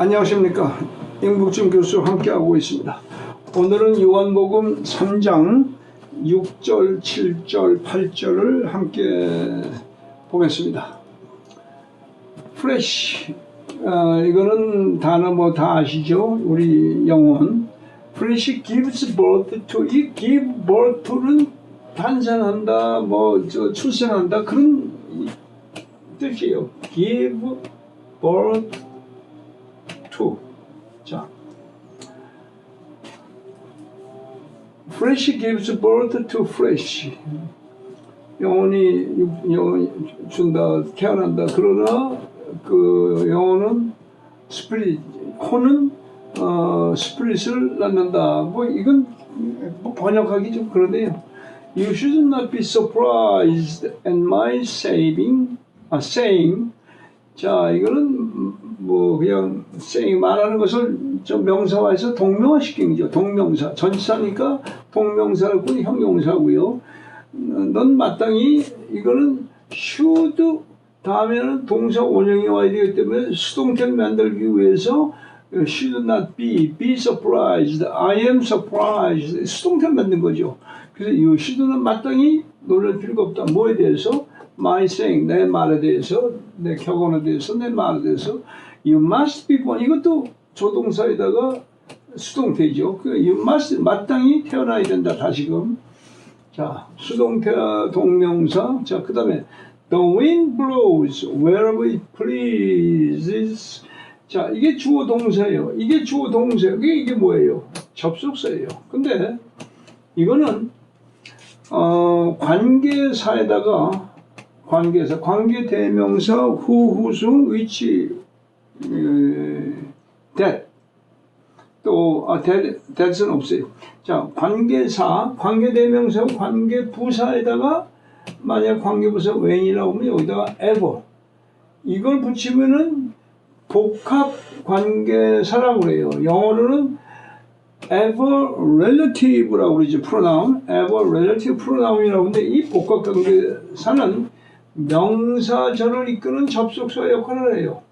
안녕하십니까 임국준 교수 함께하고 있습니다. 오늘은 요한복음 3장 6절, 7절, 8절을 함께 보겠습니다. 프레시 어, 이거는 단어 뭐 다 아시죠? 우리 영혼 프레시 gives birth to 이 give birth to는 탄생한다 뭐 저 출생한다 그런 뜻이에요. give birth to. 자. fresh gives birth to fresh. 영혼이 영혼이 준다 태어난다 그러나 그 영혼은 스피릿 혼은 어 스피릿을 낳는다 뭐 이건 뭐 번역하기 좀 그런데요 You should not be surprised at my saving 아 saying 자 이거는 뭐 그냥 saying 말하는 것을 좀 명사화해서 동명화시킨 거죠 동명사 전치사니까 동명사고 형용사고요 넌 마땅히 이거는 should 다음에는 동사 원형이 와야 되기 때문에 수동태를 만들기 위해서 should not be, be surprised, I am surprised 수동태를 만든 거죠. 그래서 이 should는 마땅히 놀랄 필요가 없다. 뭐에 대해서? My saying, 내 말에 대해서, 내 격언에 대해서, 내 말에 대해서 you must be born 이것도 조동사에다가 수동태죠. 그 you must 마땅히 태어나야 된다. 다시금 자, 수동태 동명사. 자, 그 다음에 The wind blows wherever it pleases. 자, 이게 주어 동사예요. 이게 주어 동사예요. 이게, 이게 뭐예요? 접속사예요. 근데 이거는 어, 관계사에다가 관계사, 관계 대명사 후, 후승, 위치, 에, that 또 아, that, 없어요. 자, 관계사, 관계 대명사, 관계 부사에다가 만약 관계 부사 when이라고 하면 여기다가 ever 이걸 붙이면은 복합 관계사라고 그래요. 영어로는 ever relative라고 그러죠. pronoun, ever relative pronoun이라고 하는데 이 복합 관계사는 명사절을 이끄는 접속사 역할을 해요.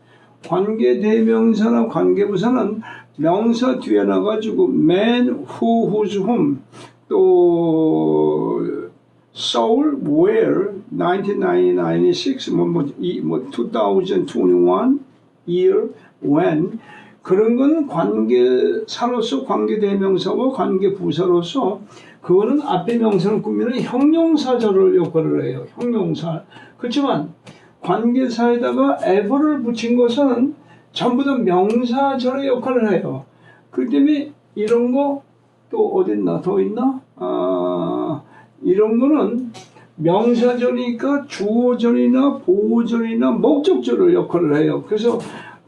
관계대명사나 관계부사는 명사 뒤에 나가지고 man, who, whose, whom 또 Seoul, where, 1996, 뭐, 뭐, 이, 뭐, 2021, year, when 그런 건 관계사로서 관계대명사와 관계부사로서 그거는 앞에 명사를 꾸미는 형용사절을 역할을 해요. 형용사. 그렇지만 관계사에다가 ever를 붙인 것은 전부 다 명사절의 역할을 해요. 그 때문에 이런 거 또 어딨나 더 있나? 아, 이런 거는 명사절이니까 주어절이나 보호절이나 목적절을 역할을 해요. 그래서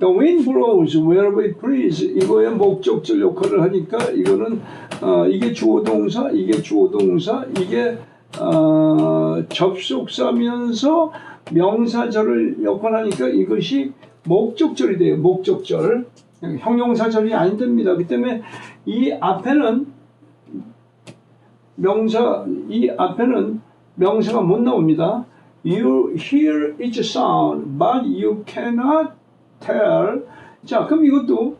The wind blows wherever it please 이거의 목적절 역할을 하니까 이거는 어, 이게 주어동사, 이게 주어동사, 이게 어, 접속사면서 명사절을 역할하니까 이것이 목적절이 돼요. 목적절. 형용사절이 안 됩니다. 그 때문에 이 앞에는 명사, 이 앞에는 명사가 못 나옵니다. You hear its sound, but you cannot tell. 자, 그럼 이것도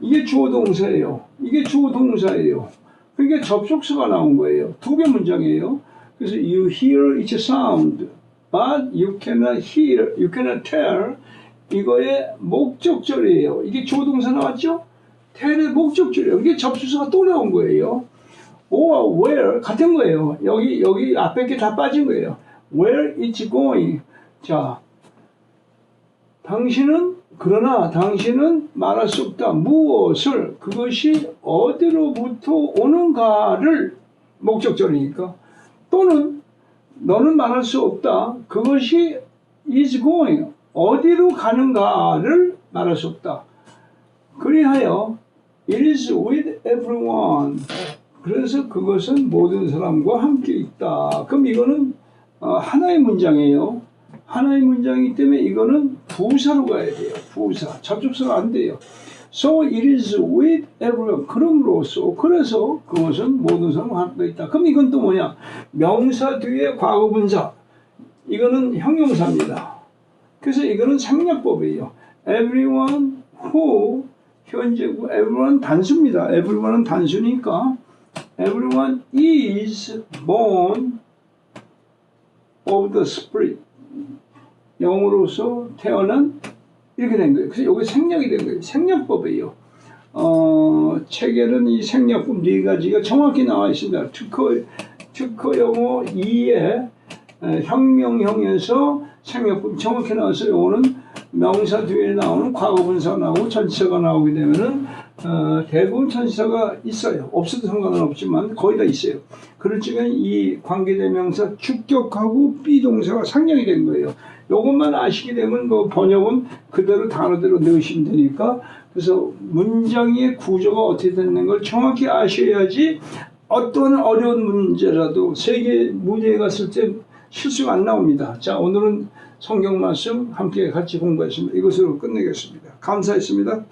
이게 주어 동사예요. 이게 주어 동사예요. 그러니까 접속사가 나온 거예요. 두 개 문장이에요. 그래서 you hear its sound, but you cannot hear, you cannot tell. 이거의 목적절이에요. 이게 주어 동사 나왔죠? tell의 목적절이에요. 이게 접속사가 또 나온 거예요. or where 같은 거예요. 여기 여기 앞에 게 다 빠진 거예요. Where it's going. 자, 당신은 그러나 당신은 말할 수 없다. 무엇을 그것이 어디로부터 오는가를 목적절이니까 또는 너는 말할 수 없다. 그것이 is going 어디로 가는가를 말할 수 없다. 그리하여 it is with everyone. 그래서 그것은 모든 사람과 함께 있다. 그럼 이거는 어, 하나의 문장이에요. 하나의 문장이기 때문에 이거는 부사로 가야 돼요. 부사. 접속사가 안 돼요. So it is with everyone. 그럼으로써 그래서 그것은 모든 사람과 함께 있다. 그럼 이건 또 뭐냐? 명사 뒤에 과거분사. 이거는 형용사입니다. 그래서 이거는 생략법이에요. Everyone who 현재고 everyone 단수입니다. everyone은 단수니까 everyone is born of the spirit. 영으로서 태어난 이렇게 된 거예요. 그래서 이게 생략이 된 거예요. 생략법이에요. 어, 책에는 이 생략법 네 가지가 정확히 나와 있습니다. 특허, 특허 영어 2에 혁명형에서 생략법 정확히 나와서 요거는 명사 뒤에 나오는 과거분사가 나오고 전치사가 나오게 되면은 어, 대부분 전치사가 있어요. 없어도 상관은 없지만 거의 다 있어요. 그럴 적엔 이 관계대명사 축격하고 비동사가 상향이 된 거예요. 요것만 아시게 되면 그 번역은 그대로 단어대로 넣으시면 되니까 그래서 문장의 구조가 어떻게 되는 걸 정확히 아셔야지 어떤 어려운 문제라도 세계 무대에 갔을 때 실수가 안 나옵니다. 자, 오늘은 성경 말씀 함께 같이 공부했습니다. 이것으로 끝내겠습니다. 감사했습니다.